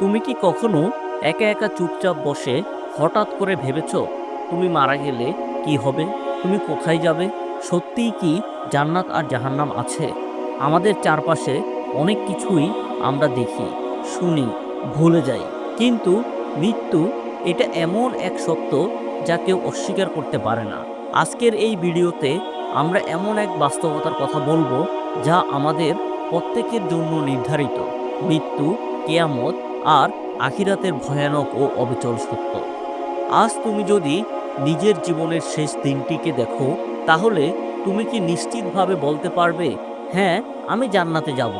তুমি কি কখনো একা একা চুপচাপ বসে হঠাৎ করে ভেবেছ তুমি মারা গেলে কি হবে? তুমি কোথায় যাবে? সত্যিই কি জান্নাত আর জাহান্নাম আছে? আমাদের চারপাশে অনেক কিছুই আমরা দেখি, শুনি, ভুলে যাই। কিন্তু মৃত্যু এটা এমন এক সত্য যা কেউ অস্বীকার করতে পারে না। আজকের এই ভিডিওতে আমরা এমন এক বাস্তবতার কথা বলব যা আমাদের প্রত্যেকের জন্য নির্ধারিত। মৃত্যু, কেয়ামত আর আখিরাতের ভয়ানক ও অবিচল সত্য। আজ তুমি যদি নিজের জীবনের শেষ দিনটিকে দেখো, তাহলে তুমি কি নিশ্চিতভাবে বলতে পারবে হ্যাঁ আমি জান্নাতে যাব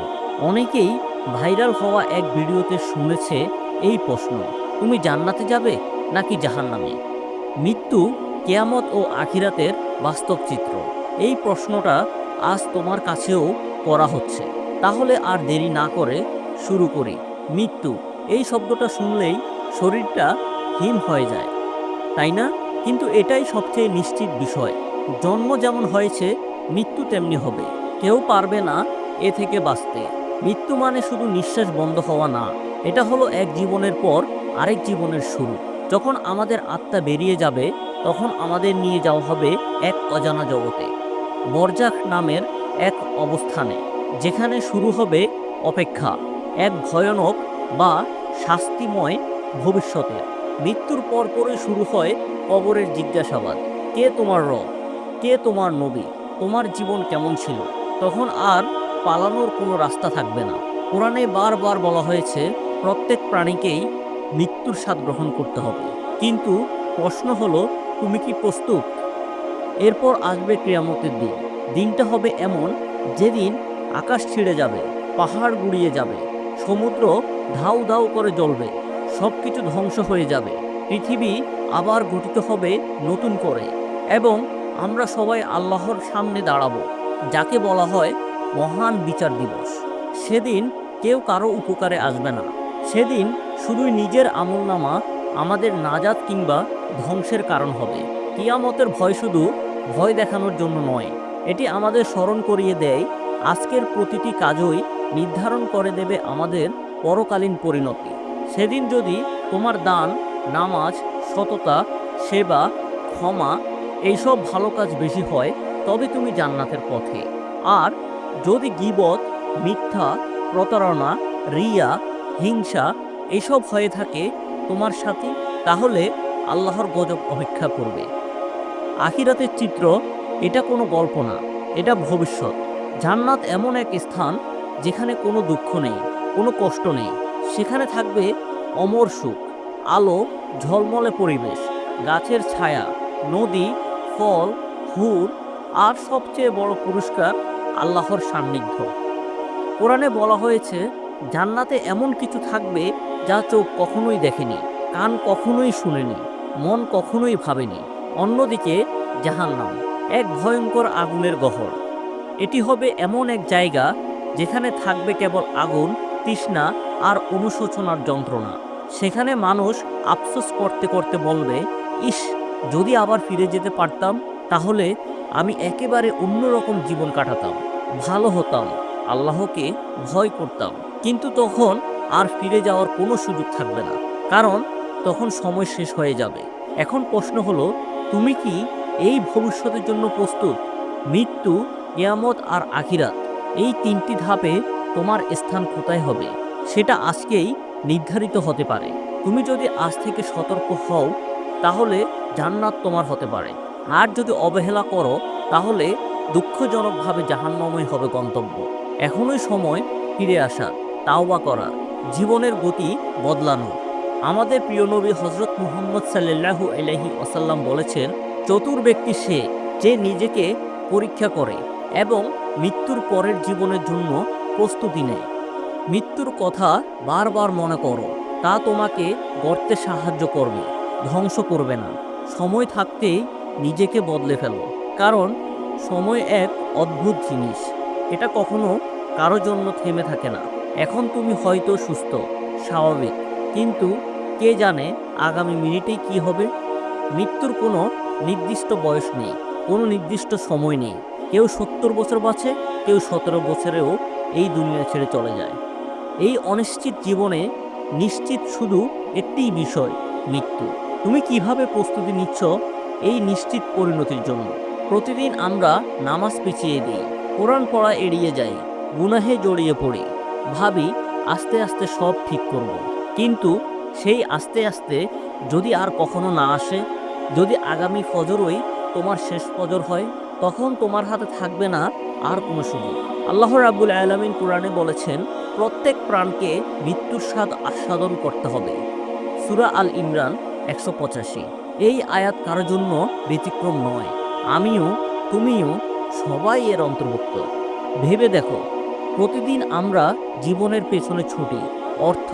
অনেকেই ভাইরাল হওয়া এক ভিডিওতে শুনেছে এই প্রশ্ন, তুমি জান্নাতে যাবে নাকি জাহান্নামে? মৃত্যু কেয়ামত ও আখিরাতের বাস্তব চিত্র। এই প্রশ্নটা আজ তোমার কাছেও করা হচ্ছে। তাহলে আর দেরি না করে শুরু করি। মৃত্যু এই শব্দটা শুনলেই শরীরটা হিম হয়ে যায়, তাই না? কিন্তু এটাই সবচেয়ে নিশ্চিত বিষয়। জন্ম যেমন হয়েছে, মৃত্যু তেমনি হবে। কেউ পারবে না এ থেকে বাঁচতে। মৃত্যু মানে শুধু নিঃশ্বাস বন্ধ হওয়া না, এটা হলো এক জীবনের পর আরেক জীবনের শুরু। যখন আমাদের আত্মা বেরিয়ে যাবে, তখন আমাদের নিয়ে যাওয়া হবে এক অজানা জগতে। বরজাক নামের এক অবস্থানে, যেখানে শুরু হবে অপেক্ষা। এক ভয়ানক বা শাস্তিময় ভবিষ্যতে। মৃত্যুর পর পরে শুরু হয় কবরের জিজ্ঞাসাবাদ। কে তোমার রব? কে তোমার নবী? তোমার জীবন কেমন ছিল? তখন আর পালানোর কোনো রাস্তা থাকবে না। কোরআনে বারবার বলা হয়েছে, প্রত্যেক প্রাণীকেই মৃত্যুর স্বাদ গ্রহণ করতে হবে। কিন্তু প্রশ্ন হলো, তুমি কি প্রস্তুত? এরপর আসবে ক্রিয়ামতের দিন। দিনটা হবে এমন, যেদিন আকাশ ছিঁড়ে যাবে, পাহাড় গুড়িয়ে যাবে। সমুদ্র ধাউ ধাউ করে জ্বলবে সব কিছু ধ্বংস হয়ে যাবে। পৃথিবী আবার গঠিত হবে নতুন করে এবং আমরা সবাই আল্লাহর সামনে দাঁড়াবো, যাকে বলা হয় মহান বিচার দিবস। সেদিন কেউ কারও উপকারে আসবে না। সেদিন শুধুই নিজের আমলনামা আমাদের নাজাত কিংবা ধ্বংসের কারণ হবে। কিয়ামতের ভয় শুধু ভয় দেখানোর জন্য নয়, এটি আমাদের স্মরণ করিয়ে দেয় আজকের প্রতিটি কাজই নির্ধারণ করে দেবে আমাদের পরকালীন পরিণতি। সেদিন যদি তোমার দান, নামাজ, সততা, সেবা, ক্ষমা এইসব ভালো কাজ বেশি হয়, তবে তুমি জান্নাতের পথে। আর যদি গিবত, মিথ্যা, প্রতারণা, রিয়া, হিংসা এসব হয়ে থাকে তোমার সাথে, তাহলে আল্লাহর গজব অপেক্ষা করবে। আখিরাতের চিত্র, এটা কোনো গল্প না, এটা ভবিষ্যৎ। জান্নাত এমন এক স্থান যেখানে কোনো দুঃখ নেই, কোনো কষ্ট নেই। সেখানে থাকবে অমর সুখ, আলো, ঝলমলে পরিবেশ, গাছের ছায়া, নদী, ফল হুর আর সবচেয়ে বড় পুরস্কার আল্লাহর সান্নিধ্য। কোরআনে বলা হয়েছে, জান্নাতে এমন কিছু থাকবে যা চোখ কখনোই দেখেনি, কান কখনোই শুনেনি, মন কখনোই ভাবেনি। অন্যদিকে জাহান্নাম, এক ভয়ঙ্কর আগুনের গহর। এটি হবে এমন এক জায়গা যেখানে থাকবে কেবল আগুন, তৃষ্ণা আর অনুশোচনার যন্ত্রণা। সেখানে মানুষ আফসোস করতে করতে বলবে, ইস, যদি আবার ফিরে যেতে পারতাম, তাহলে আমি একেবারে অন্যরকম জীবন কাটাতাম, ভালো হতাম, আল্লাহকে ভয় করতাম। কিন্তু তখন আর ফিরে যাওয়ার কোনো সুযোগ থাকবে না, কারণ তখন সময় শেষ হয়ে যাবে। এখন প্রশ্ন হলো, তুমি কি এই ভবিষ্যতের জন্য প্রস্তুত? মৃত্যু নিয়ামত আর আখিরাত, এই তিনটি ধাপে তোমার স্থান কোথায় হবে, সেটা আজকেই নির্ধারিত হতে পারে। তুমি যদি আজ থেকে সতর্ক হও, তাহলে জান্নাত তোমার হতে পারে। আর যদি অবহেলা করো, তাহলে দুঃখজনকভাবে জাহান্নাময় হবে গন্তব্য। এখনই সময় ফিরে আসার তাওবা করার জীবনের গতি বদলানো। আমাদের প্রিয় নবী হজরত মুহাম্মদ সাল্লাল্লাহু আলাইহি ওসাল্লাম বলেছেন, চতুর ব্যক্তি সে যে নিজেকে পরীক্ষা করে এবং মৃত্যুর পরের জীবনের জন্য প্রস্তুতি নেয়। মৃত্যুর কথা বারবার মনে করো, তা তোমাকে গড়তে সাহায্য করবে, ধ্বংস করবে না। সময় থাকতেই নিজেকে বদলে ফেলো, কারণ সময় এক অদ্ভুত জিনিস। এটা কখনো কারও জন্য থেমে থাকে না। এখন তুমি হয়তো সুস্থ, স্বাভাবিক, কিন্তু কে জানে আগামী মিনিটেই কি হবে? মৃত্যুর কোনো নির্দিষ্ট বয়স নেই, কোনো নির্দিষ্ট সময় নেই। কেউ সত্তর বছর বাঁচে, কেউ সতেরো বছরেও এই দুনিয়া ছেড়ে চলে যায়। এই অনিশ্চিত জীবনে নিশ্চিত শুধু একটিই বিষয়, মৃত্যু। তুমি কীভাবে প্রস্তুতি নিচ্ছ এই নিশ্চিত পরিণতির জন্য? প্রতিদিন আমরা নামাজ পিছিয়ে দিই, কোরআন পড়া এড়িয়ে যাই, গুনাহে জড়িয়ে পড়ি, ভাবি আস্তে আস্তে সব ঠিক করব। কিন্তু সেই আস্তে আস্তে যদি আর কখনো না আসে, যদি আগামী ফজরই তোমার শেষ ফজর হয় তখন তোমার হাতে থাকবে না আর কোনো সুযোগ। আল্লাহ রাব্বুল আলামিন কোরআনে বলেছেন, প্রত্যেক প্রাণকে মৃত্যুর স্বাদ আস্বাদন করতে হবে। সুরা আল ইমরান একশো পঁচাশি। এই আয়াত কারোর জন্য ব্যতিক্রম নয়। আমিও, তুমিও সবাই এর অন্তর্ভুক্ত। ভেবে দেখো, প্রতিদিন আমরা জীবনের পেছনে ছুটি, অর্থ,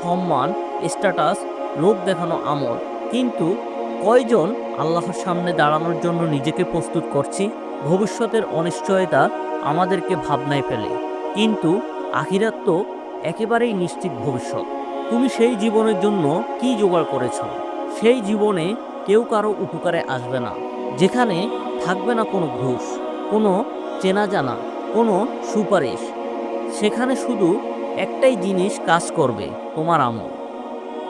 সম্মান স্ট্যাটাস লোক দেখানো আমল, কিন্তু কয়জন আল্লাহর সামনে দাঁড়ানোর জন্য নিজেকে প্রস্তুত করছি? ভবিষ্যতের অনিশ্চয়তা আমাদেরকে ভাবনায় ফেলে। কিন্তু আখিরাত তো একেবারেই নিশ্চিত ভবিষ্যৎ। তুমি সেই জীবনের জন্য কি জোগাড় করেছ? সেই জীবনে কেউ কারও উপকারে আসবে না। যেখানে থাকবে না কোনো ঘুষ, কোনো চেনা জানা কোনো সুপারিশ। সেখানে শুধু একটাই জিনিস কাজ করবে, তোমার আমল।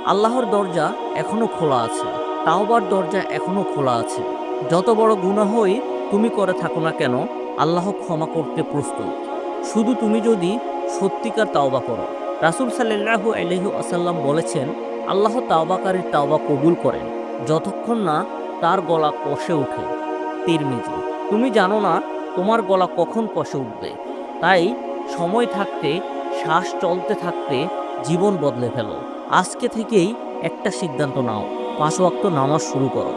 আল্লাহর দরজা এখনও খোলা আছে। তাওবার দরজা এখনও খোলা আছে। যত বড় গুনাহই তুমি করে থাকো না কেন, আল্লাহ ক্ষমা করতে প্রস্তুত। শুধু তুমি যদি সত্যিকার তাওবা করো। রাসুল সাল্লাহু আলহু আসাল্লাম বলেছেন, আল্লাহ তাওবাকারীর তাওবা কবুল করেন, যতক্ষণ না তার গলা কষে ওঠে। তিরমিজি, তুমি জানো না তোমার গলা কখন কষে উঠবে। তাই সময় থাকতে, শ্বাস চলতে থাকতে জীবন বদলে ফেলো। আজকে থেকেই একটা সিদ্ধান্ত নাও। পাঁচ ওয়াক্ত নামাজ শুরু করো।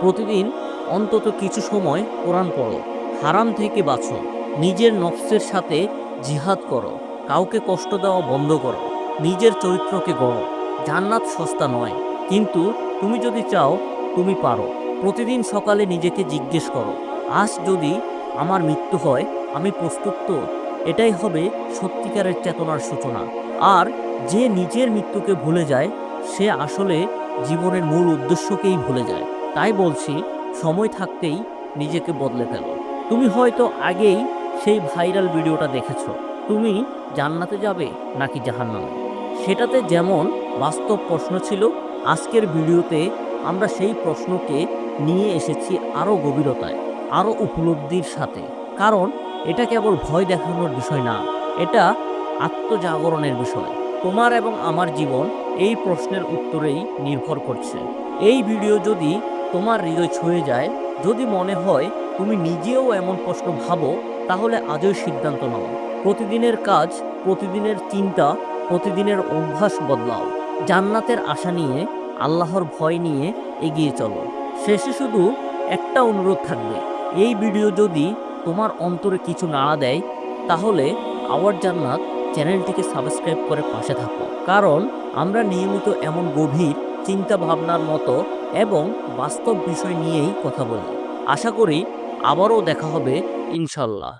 প্রতিদিন অন্তত কিছু সময় কোরআন পড়ো। হারাম থেকে বাঁচো। নিজের নফসের সাথে জিহাদ করো। কাউকে কষ্ট দেওয়া বন্ধ করো। নিজের চরিত্রকে গড়ো। জান্নাত সস্তা নয়। কিন্তু তুমি যদি চাও, তুমি পারো। প্রতিদিন সকালে নিজেকে জিজ্ঞেস করো, আজ যদি আমার মৃত্যু হয়, আমি প্রস্তুত তো? এটাই হবে সত্যিকারের চেতনার সূচনা। আর যে নিজের মৃত্যুকে ভুলে যায়, সে আসলে জীবনের মূল উদ্দেশ্যকেই ভুলে যায়। তাই বলছি, সময় থাকতেই নিজেকে বদলে ফেলো। তুমি হয়তো আগেই সেই ভাইরাল ভিডিওটা দেখেছ। তুমি জান্নাতে যাবে নাকি জাহান্নামে? সেটাতে যেমন বাস্তব প্রশ্ন ছিল, আজকের ভিডিওতে আমরা সেই প্রশ্নকে নিয়ে এসেছি আরও গভীরতায়, আরও উপলব্ধির সাথে। কারণ এটা কেবল ভয় দেখানোর বিষয় না, এটা আত্মজাগরণের বিষয়। তোমার এবং আমার জীবন এই প্রশ্নের উত্তরেই নির্ভর করছে। এই ভিডিও যদি তোমার হৃদয় ছুঁয়ে যায়, যদি মনে হয় তুমি নিজেও এমন প্রশ্ন ভাবো, তাহলে আজই সিদ্ধান্ত নাও। প্রতিদিনের কাজ, প্রতিদিনের চিন্তা, প্রতিদিনের অভ্যাস বদলাও। জান্নাতের আশা নিয়ে, আল্লাহর ভয় নিয়ে এগিয়ে চলো। শেষে শুধু একটা অনুরোধ থাকবে, এই ভিডিও যদি তোমার অন্তরে কিছু নাড়া দেয়, তাহলে আওয়ার জান্নাত চ্যানেলটিকে সাবস্ক্রাইব করে পাশে থাকো। কারণ আমরা নিয়মিত এমন গভীর চিন্তা ভাবনার মতো এবং বাস্তব বিষয় নিয়েই কথা বলি। আশা করি আবারও দেখা হবে, ইনশাল্লাহ।